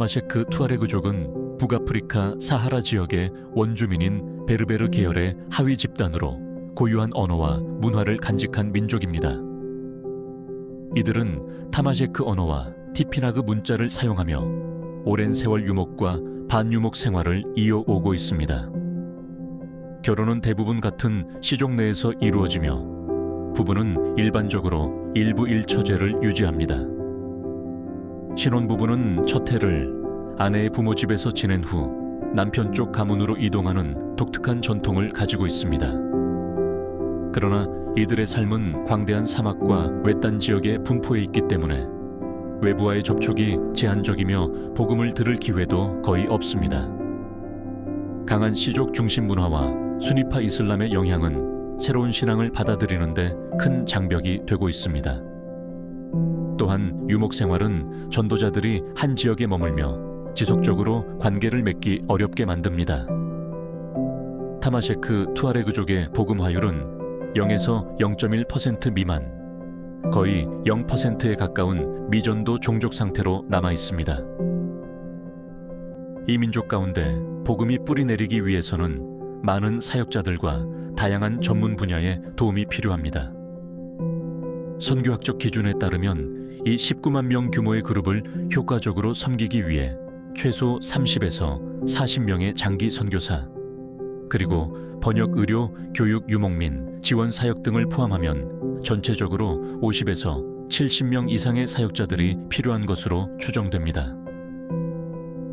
타마셰크 투아레그족은 북아프리카 사하라 지역의 원주민인 베르베르 계열의 하위 집단으로 고유한 언어와 문화를 간직한 민족입니다. 이들은 타마셰크 언어와 티피나그 문자를 사용하며 오랜 세월 유목과 반유목 생활을 이어오고 있습니다. 결혼은 대부분 같은 시족 내에서 이루어지며 부부는 일반적으로 일부 일처제를 유지합니다. 신혼부부는 첫 해를 아내의 부모 집에서 지낸 후 남편 쪽 가문으로 이동하는 독특한 전통을 가지고 있습니다. 그러나 이들의 삶은 광대한 사막과 외딴 지역에 분포해 있기 때문에 외부와의 접촉이 제한적이며 복음을 들을 기회도 거의 없습니다. 강한 시족 중심 문화와 순위파 이슬람의 영향은 새로운 신앙을 받아들이는데 큰 장벽이 되고 있습니다. 또한 유목 생활은 전도자들이 한 지역에 머물며 지속적으로 관계를 맺기 어렵게 만듭니다. 타마셰크 투아레그족의 복음 화율은 0에서 0.1% 미만, 거의 0%에 가까운 미전도 종족 상태로 남아 있습니다. 이 민족 가운데 복음이 뿌리 내리기 위해서는 많은 사역자들과 다양한 전문 분야의 도움이 필요합니다. 선교학적 기준에 따르면 이 19만 명 규모의 그룹을 효과적으로 섬기기 위해 최소 30에서 40명의 장기 선교사, 그리고 번역 의료, 교육 유목민, 지원 사역 등을 포함하면 전체적으로 50에서 70명 이상의 사역자들이 필요한 것으로 추정됩니다.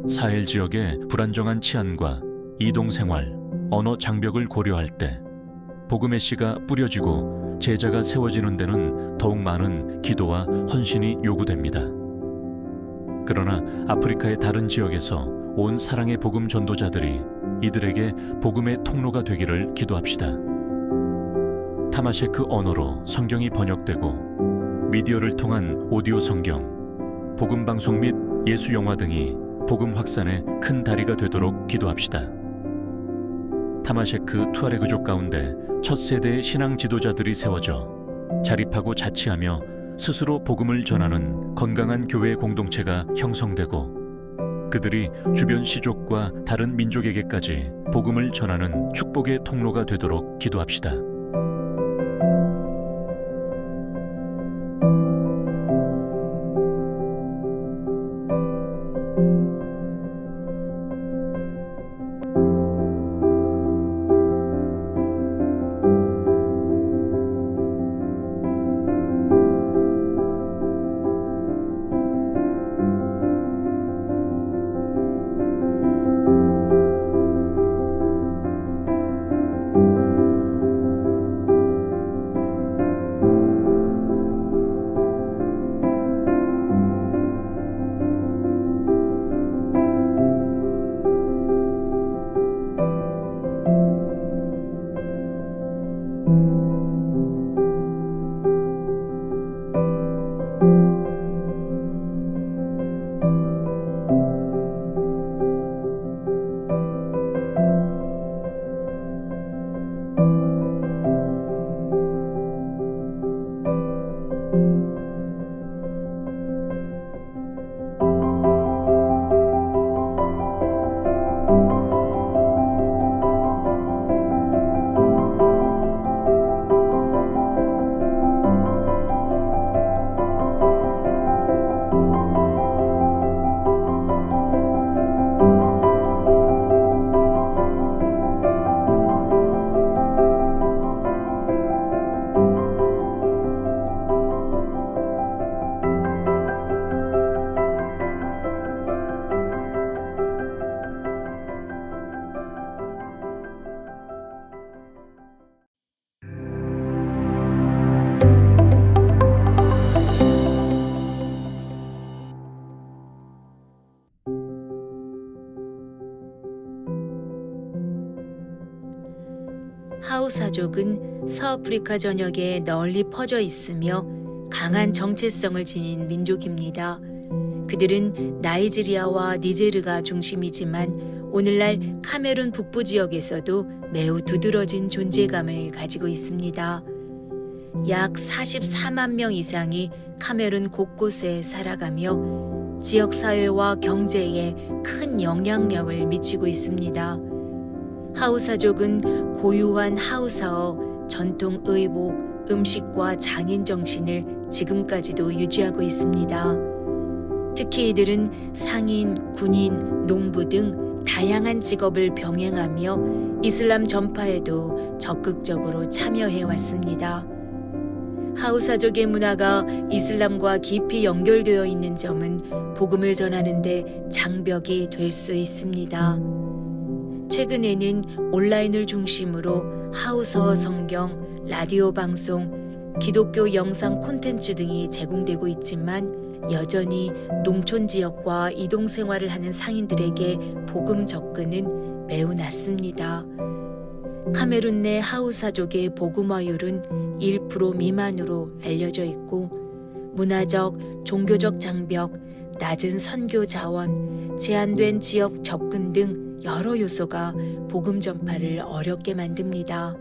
사헬 지역의 불안정한 치안과 이동 생활, 언어 장벽을 고려할 때 복음의 씨가 뿌려지고 제자가 세워지는 데는 더욱 많은 기도와 헌신이 요구됩니다. 그러나 아프리카의 다른 지역에서 온 사랑의 복음 전도자들이 이들에게 복음의 통로가 되기를 기도합시다. 타마셰크 언어로 성경이 번역되고 미디어를 통한 오디오 성경, 복음 방송 및 예수 영화 등이 복음 확산의 큰 다리가 되도록 기도합시다. 타마셰크 투아레그족 가운데 첫 세대의 신앙 지도자들이 세워져 자립하고 자치하며 스스로 복음을 전하는 건강한 교회 공동체가 형성되고 그들이 주변 시족과 다른 민족에게까지 복음을 전하는 축복의 통로가 되도록 기도합시다. 하우사족은 서아프리카 전역에 널리 퍼져 있으며 강한 정체성을 지닌 민족입니다. 그들은 나이지리아와 니제르가 중심이지만 오늘날 카메룬 북부 지역에서도 매우 두드러진 존재감을 가지고 있습니다. 약 44만 명 이상이 카메룬 곳곳에 살아가며 지역 사회와 경제에 큰 영향력을 미치고 있습니다. 하우사족은 고유한 하우사어, 전통 의복, 음식과 장인 정신을 지금까지도 유지하고 있습니다. 특히 이들은 상인, 군인, 농부 등 다양한 직업을 병행하며 이슬람 전파에도 적극적으로 참여해 왔습니다. 하우사족의 문화가 이슬람과 깊이 연결되어 있는 점은 복음을 전하는데 장벽이 될 수 있습니다. 최근에는 온라인을 중심으로 하우서 성경, 라디오 방송, 기독교 영상 콘텐츠 등이 제공되고 있지만 여전히 농촌 지역과 이동 생활을 하는 상인들에게 복음 접근은 매우 낮습니다. 카메룬 내 하우사족의 복음화율은 1% 미만으로 알려져 있고 문화적, 종교적 장벽, 낮은 선교 자원, 제한된 지역 접근 등 여러 요소가 복음 전파를 어렵게 만듭니다.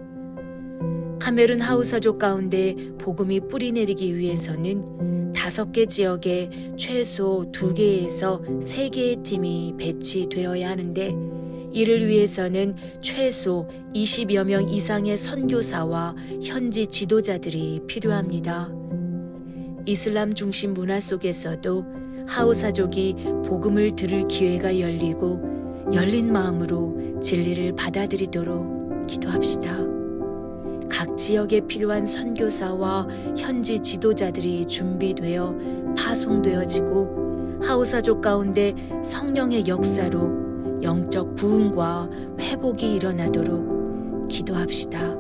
카메룬 하우사족 가운데 복음이 뿌리내리기 위해서는 다섯 개 지역에 최소 두 개에서 세 개의 팀이 배치되어야 하는데 이를 위해서는 최소 20여 명 이상의 선교사와 현지 지도자들이 필요합니다. 이슬람 중심 문화 속에서도 하우사족이 복음을 들을 기회가 열리고 열린 마음으로 진리를 받아들이도록 기도합시다. 각 지역에 필요한 선교사와 현지 지도자들이 준비되어 파송되어지고 하우사족 가운데 성령의 역사로 영적 부흥과 회복이 일어나도록 기도합시다.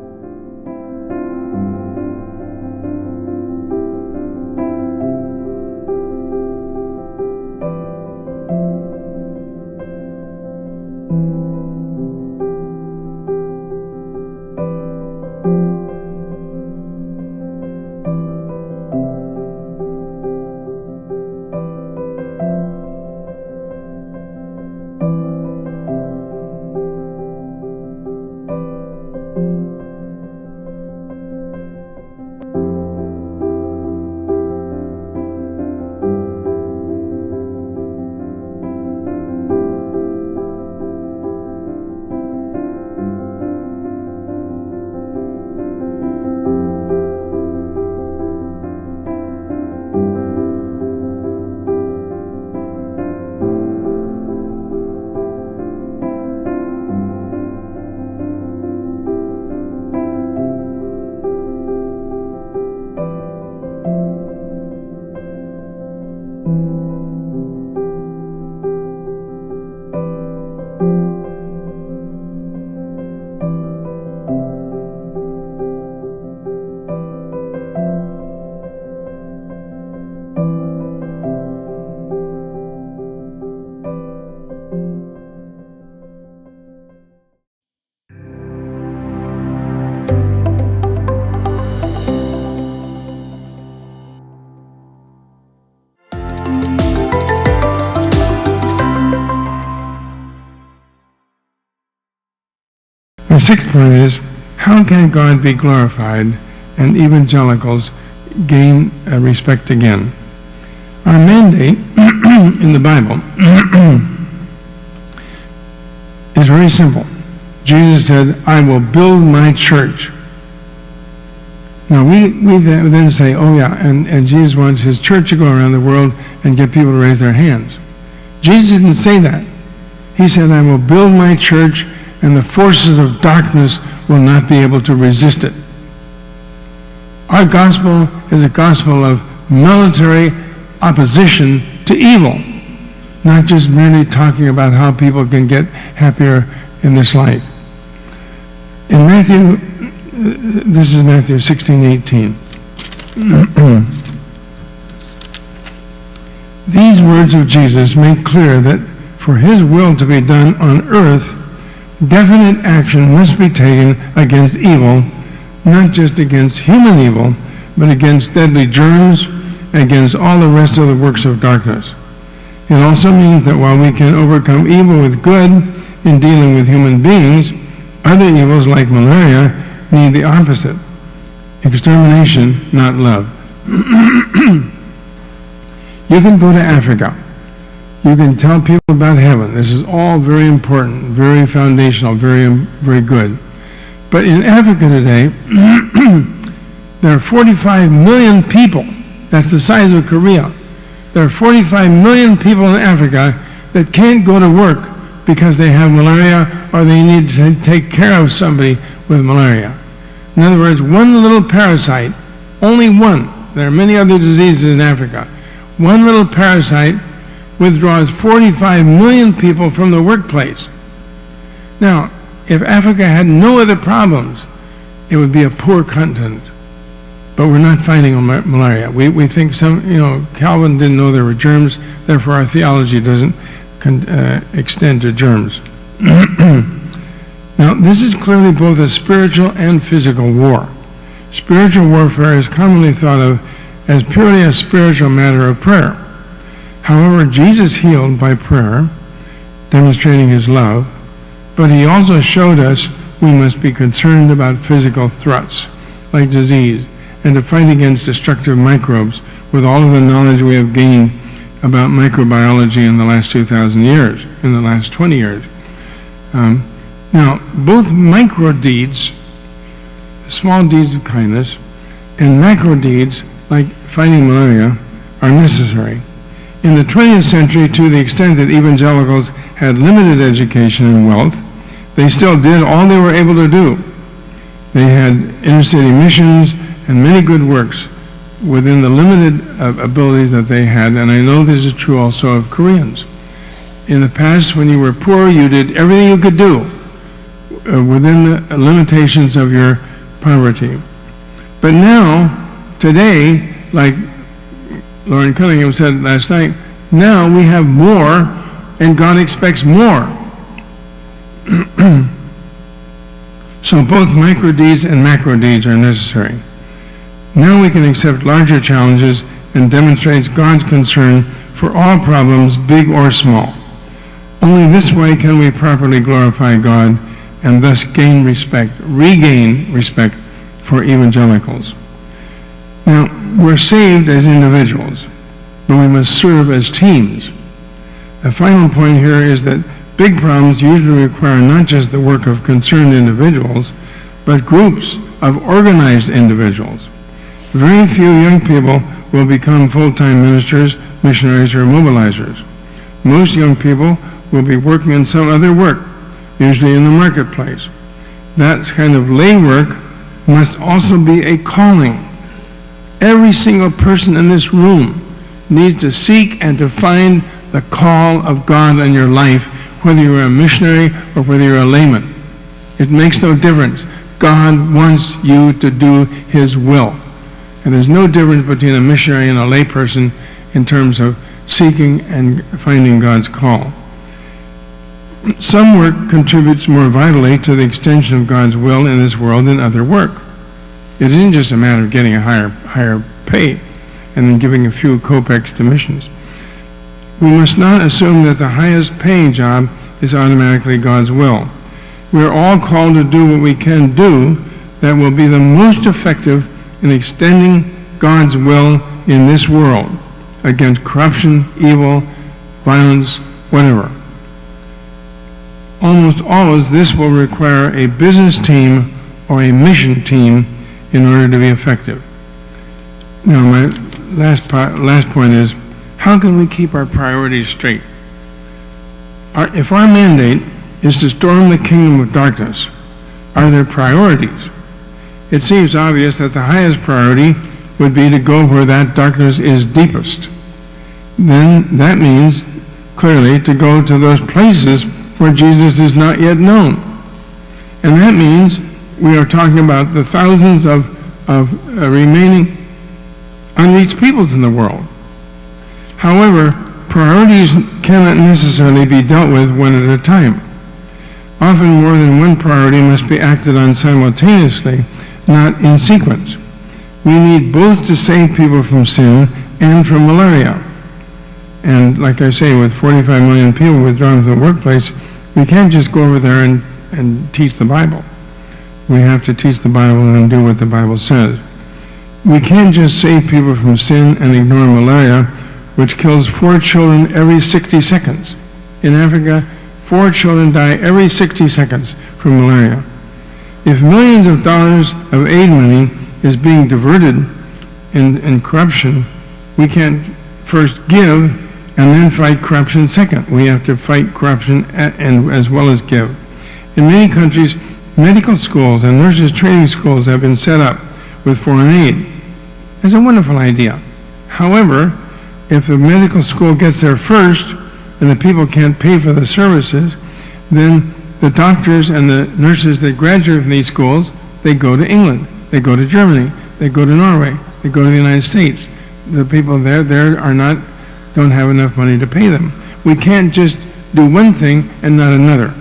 sixth point is how can God be glorified and evangelicals gain uh, respect again? Our mandate in the Bible is very simple. Jesus said, I will build my church. Now, we, we then say, oh, yeah, and, and Jesus wants his church to go around the world and get people to raise their hands. Jesus didn't say that. He said, I will build my church, and the forces of darkness will not be able to resist it. Our gospel is a gospel of military opposition to evil, not just merely talking about how people can get happier in this life. In Matthew, this is Matthew 16, 18. These words of Jesus make clear that for his will to be done on earth, definite action must be taken against evil, not just against human evil, but against deadly germs, against all the rest of the works of darkness. It also means that while we can overcome evil with good in dealing with human beings, other evils like malaria need the opposite extermination, not love. you can go to Africa You can tell people about heaven. This is all very important, very foundational, very, very good. But in Africa today, there are 45 million people. That's the size of Korea. There are 45 million people in Africa that can't go to work because they have malaria or they need to take care of somebody with malaria. In other words, one little parasite, only one, there are many other diseases in Africa, one little parasite withdraws 45 million people from the workplace. Now, if Africa had no other problems, it would be a poor continent. But we're not fighting ma- malaria. We, we think some, you know, Calvin didn't know there were germs, therefore our theology doesn't uh, extend to germs. now, this is clearly both a spiritual and physical war. Spiritual warfare is commonly thought of as purely a spiritual matter of prayer. However, Jesus healed by prayer, demonstrating his love, but he also showed us we must be concerned about physical threats, like disease, and to fight against destructive microbes with all of the knowledge we have gained about microbiology in the last 2,000 years, in the last 20 years. Um, now, both micro deeds, small deeds of kindness, and macro deeds, like fighting malaria, are necessary. In the 20th century, to the extent that evangelicals had limited education and wealth, they still did all they were able to do. They had inner-city missions and many good works within the limited uh, abilities that they had, and I know this is true also of Koreans. In the past, when you were poor, you did everything you could do uh, within the limitations of your poverty. But now, today, like Lauren Cunningham said last night, now we have more, and God expects more. so both micro deeds and macro deeds are necessary. Now we can accept larger challenges and demonstrates God's concern for all problems, big or small. Only this way can we properly glorify God and thus gain respect, regain respect for evangelicals. Now, we're saved as individuals, but we must serve as teams. The final point here is that big problems usually require not just the work of concerned individuals, but groups of organized individuals. Very few young people will become full-time ministers, missionaries, or mobilizers. Most young people will be working in some other work, usually in the marketplace. That kind of lay work must also be a calling. Every single person in this room needs to seek and to find the call of God in your life, whether you're a missionary or whether you're a layman. It makes no difference. God wants you to do His will. And there's no difference between a missionary and a layperson in terms of seeking and finding God's call. Some work contributes more vitally to the extension of God's will in this world than other work. It isn't just a matter of getting a higher, higher pay and then giving a few kopecks to missions. We must not assume that the highest paying job is automatically God's will. We are all called to do what we can do that will be the most effective in extending God's will in this world against corruption, evil, violence, whatever. Almost always, this will require a business team or a mission team in order to be effective. Now, my last, last point is how can we keep our priorities straight? Our, if our mandate is to storm the kingdom of darkness, are there priorities? It seems obvious that the highest priority would be to go where that darkness is deepest. Then that means clearly to go to those places where Jesus is not yet known. And that means we are talking about the thousands of, of uh, remaining unreached peoples in the world. However, priorities cannot necessarily be dealt with one at a time. Often more than one priority must be acted on simultaneously, not in sequence. We need both to save people from sin and from malaria. And like I say, with 45 million people withdrawn from the workplace, we can't just go over there and, and teach the Bible. We have to teach the Bible and do what the Bible says. We can't just save people from sin and ignore malaria which kills four children every 60 seconds. In Africa, four children die every 60 seconds from malaria. If millions of dollars of aid money is being diverted in, in corruption, we can't first give and then fight corruption second. We have to fight corruption a- and as well as give. In many countries, medical schools and nurses training schools have been set up with foreign aid. It's a wonderful idea. However, if the medical school gets there first and the people can't pay for the services, then the doctors and the nurses that graduate from these schools, they go to England, they go to Germany, they go to Norway, they go to the United States. The people there, there are not, don't have enough money to pay them. We can't just do one thing and not another.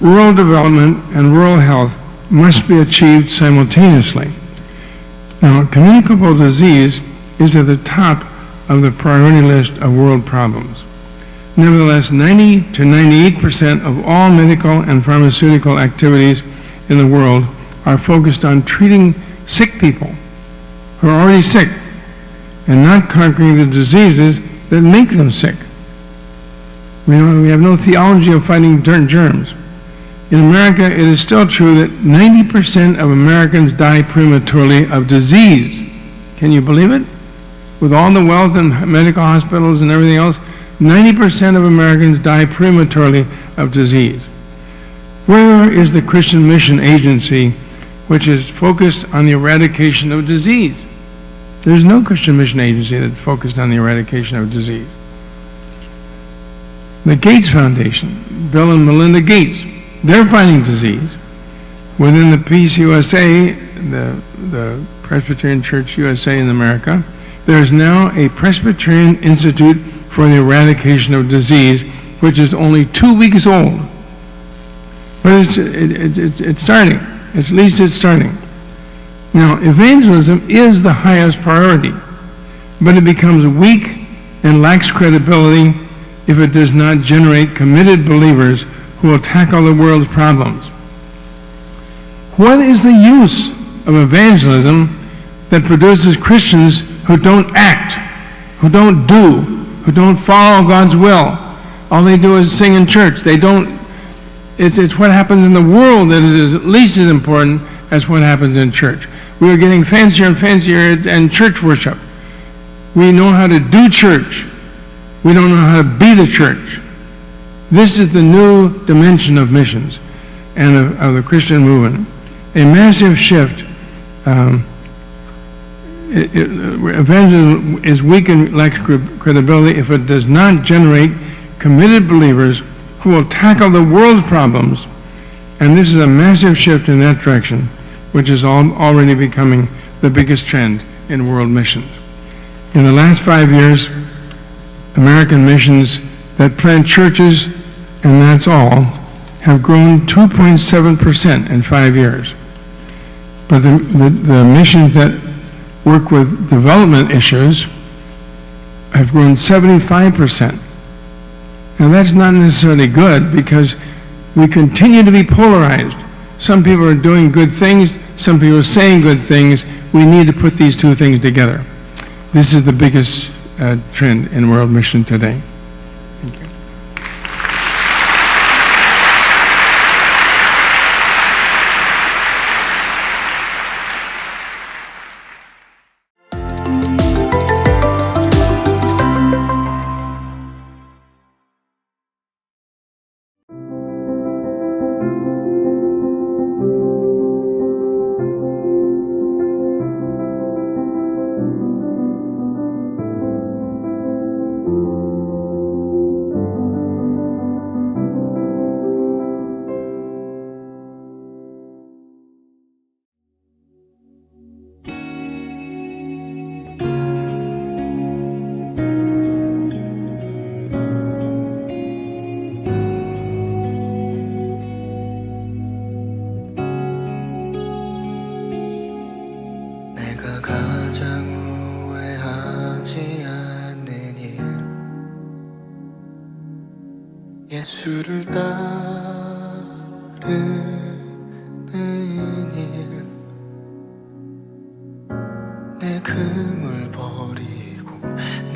Rural development and rural health must be achieved simultaneously. Now, communicable disease is at the top of the priority list of world problems. Nevertheless, 90 to 98 percent of all medical and pharmaceutical activities in the world are focused on treating sick people who are already sick and not conquering the diseases that make them sick. We, we have no theology of fighting ger- germs. In America, it is still true that 90% of Americans die prematurely of disease. Can you believe it? With all the wealth and medical hospitals and everything else, 90% of Americans die prematurely of disease. Where is the Christian Mission Agency, which is focused on the eradication of disease? There's no Christian Mission Agency that's focused on the eradication of disease. The Gates Foundation, Bill and Melinda Gates, they're fighting disease. Within the Peace USA, the, the Presbyterian Church USA in America, there is now a Presbyterian Institute for the Eradication of Disease, which is only two weeks old. But it's, it, it, it's- it's starting. At least it's starting. Now, evangelism is the highest priority, but it becomes weak and lacks credibility if it does not generate committed believers who will tackle the world's problems. What is the use of evangelism that produces Christians who don't act, who don't do, who don't follow God's will? All they do is sing in church. They don't, it's, it's what happens in the world that is at least as important as what happens in church. We are getting fancier and fancier and church worship. We know how to do church. We don't know how to be the church. This is the new dimension of missions and of, of the Christian movement. A massive shift. Um, it, it, evangelism is weak and lacks credibility if it does not generate committed believers who will tackle the world's problems. And this is a massive shift in that direction, which is al- already becoming the biggest trend in world missions. In the last five years, American missions that plant churches, and that's all, have grown 2.7% in five years. But the, the, the missions that work with development issues have grown 75%. Now, that's not necessarily good because we continue to be polarized. Some people are doing good things, some people are saying good things. We need to put these two things together. This is the biggest uh, trend in world mission today.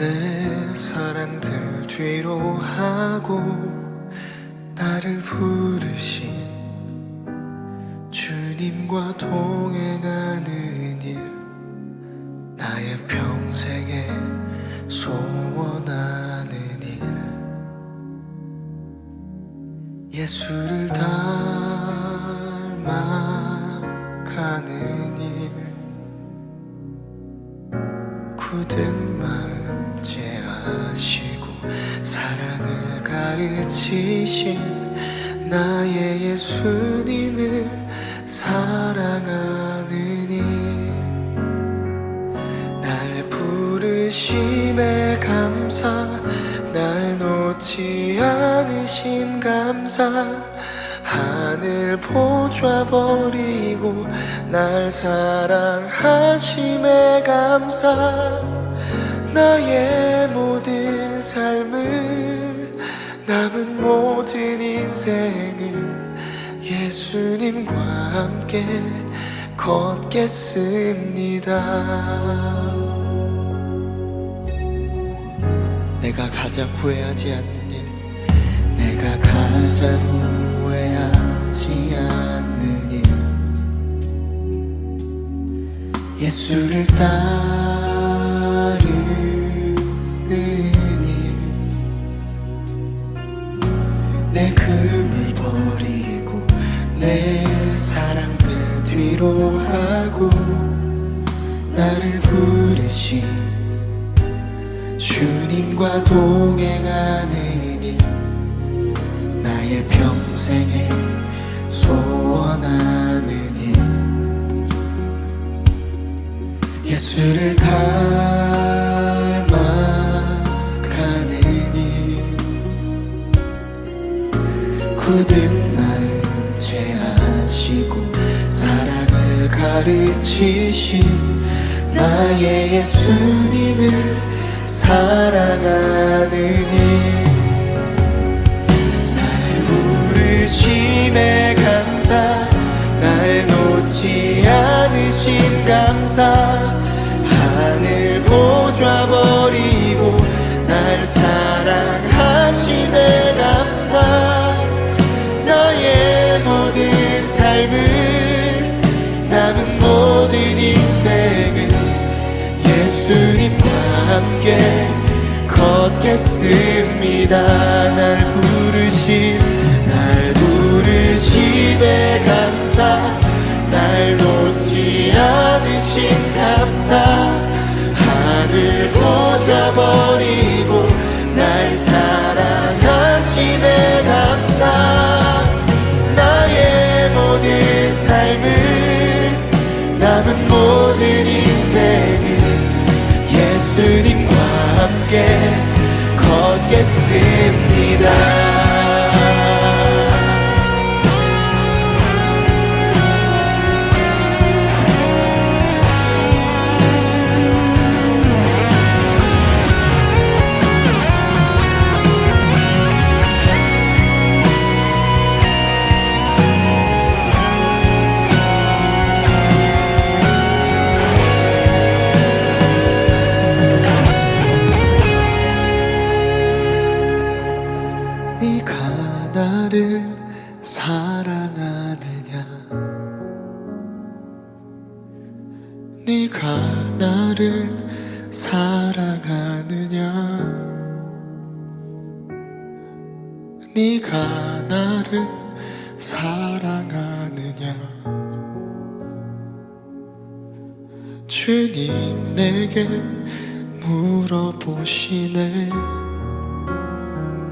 내 사랑들 뒤로 하고 나를 부르신 주님과 동행하는 일 나의 평생에 소원하는 일. 예수 하늘 보좌 버리고 날 사랑하심에 감사 나의 모든 삶을 남은 모든 인생을 예수님과 함께 걷겠습니다. 내가 가장 후회하지 않는 일, 내가 가장 예수를 따르는 일, 내 금을 버리고 내 사랑들 뒤로 하고 나를 부르신 주님과 동행하는 가르치신 나의 예수님을 사랑하는 걷겠습니다 existir.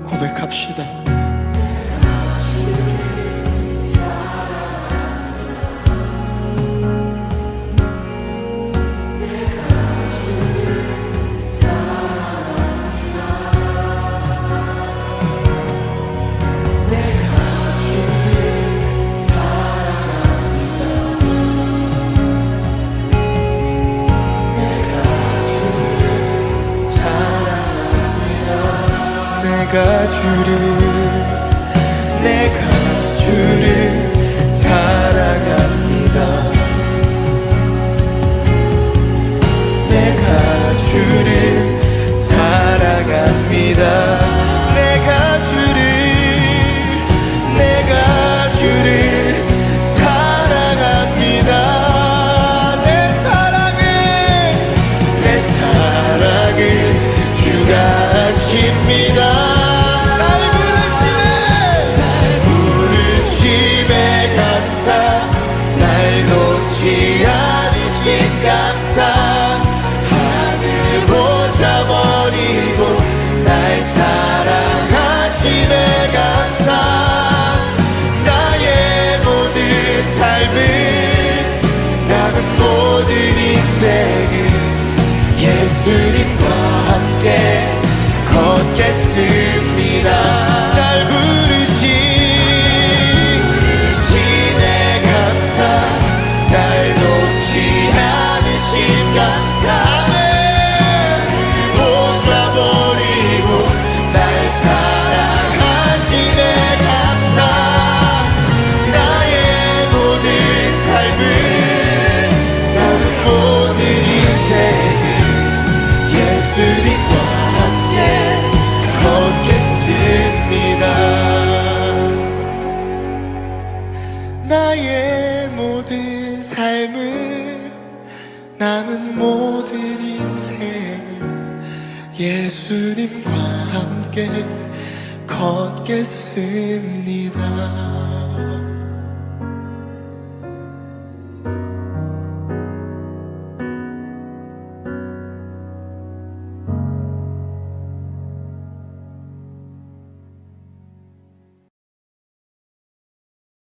고백합시다. 내가 주를 love.